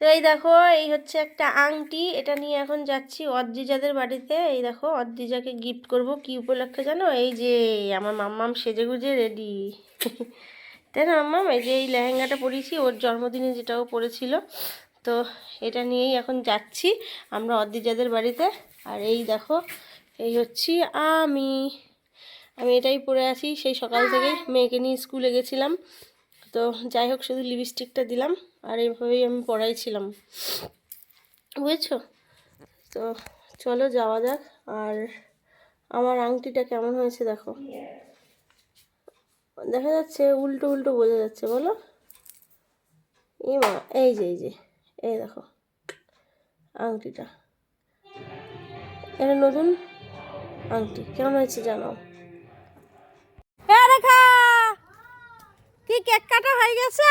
তো এই দেখো এই হচ্ছে একটা আংটি। এটা নিয়ে এখন যাচ্ছি অদ্রিজাদের বাড়িতে। এই দেখো অদ্রিজাকে গিফট করব। কি উপলক্ষে জানো? এই যে আমার মাম্মাম সেজে গুজে রেডি তাই না মাম্মাম? এই যে এই লেহেঙ্গাটা পরেছি ওর জন্মদিনে যেটাও পরেছিল। তো এটা নিয়েই এখন যাচ্ছি আমরা অদ্রিজাদের বাড়িতে। আর এই দেখো এই হচ্ছি আমি। আমি এটাই পরে আছি। সেই সকাল থেকেই মেয়েকে নিয়ে স্কুলে গেছিলাম। তো যাই হোক শুধু লিপস্টিকটা দিলাম। আর এইভাবেই আমি পড়াইছিলাম বুঝেছ? তো চলো যাওয়া যাক। আর আমার আংটিটা কেমন হয়েছে দেখো। দেখা যাচ্ছে উল্টো উল্টো বোঝা যাচ্ছে, বলো। এই মা, এই যে এই যে, এই দেখো আংটিটা। এটা নতুন আংটি, কেমন হয়েছে রেখা, কি কেক কাটা হয়ে গেছে?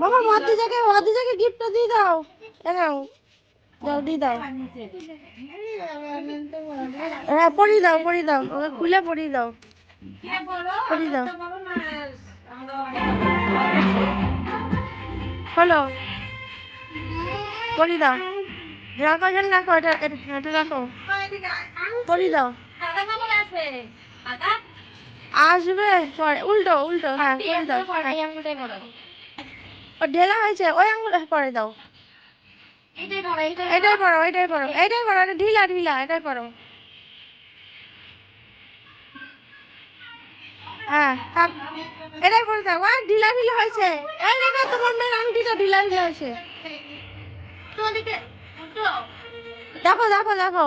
বাবা অদিজাকে অদিজাকে গিফটটা দিয়ে দাও। এনাও দাও, দিয়ে দাও। হ্যাঁ পরিয়ে দাও পরিয়ে দাও। ওকে খুলে পরিয়ে দাও। পরিয়ে দাও। হলো। পরিয়ে দাও। রাখো যেন রাখো, এটা এটা রাখো। পরিয়ে দাও। আসবে উল্টো উল্টো হ্যাঁ পরিয়ে দাও হ্যাঁ। ও ঢেলা হয়েছে। ওই আঙুলে পরে দাও। এটাই পড়ো এটাই পড়ো এটাই পড়ো এটা ঢিলা ঢিলা এটাই পড়ো হ্যাঁ। এটাই পড়ে দাও। আর ঢিলা ঢিলা হয়েছে। এই দেখো তোমার মেয়ের আংটিটা ঢিলা ঢিলা হয়েছে। দেখো দেখো দেখো।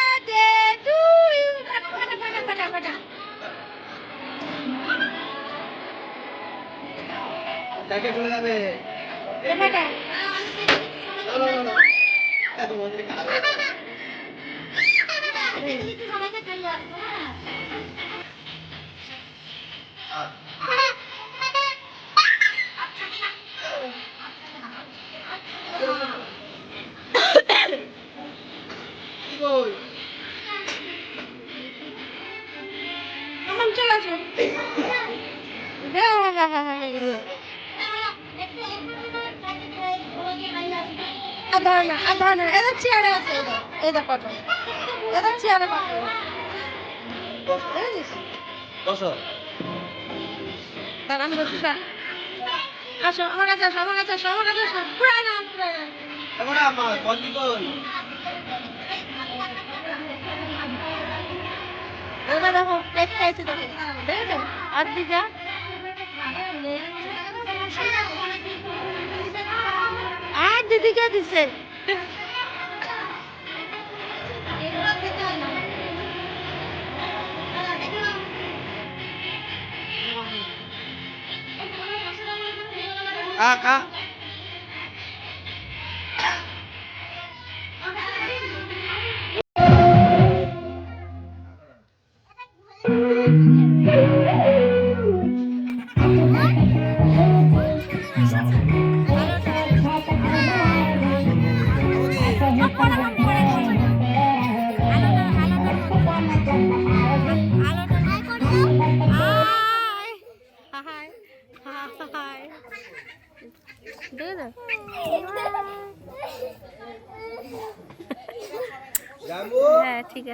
কাকে চলে যাবে। চলো এত আধার না আধার এদের চেয়ারে আছে এই দেখো এদের চেয়ারে আছে দেখেছিস দশ দাঁড়ান বসে আসো আমার কাছে আসো আমার কাছে আসো আমার কাছে আসো। পুরাই না পুরাই দেখো প্লেট খাইছে দেখো। দেখেছ? আর দিকা? দিদিকে দিছে। খা। খা হ্যাঁ ঠিক আছে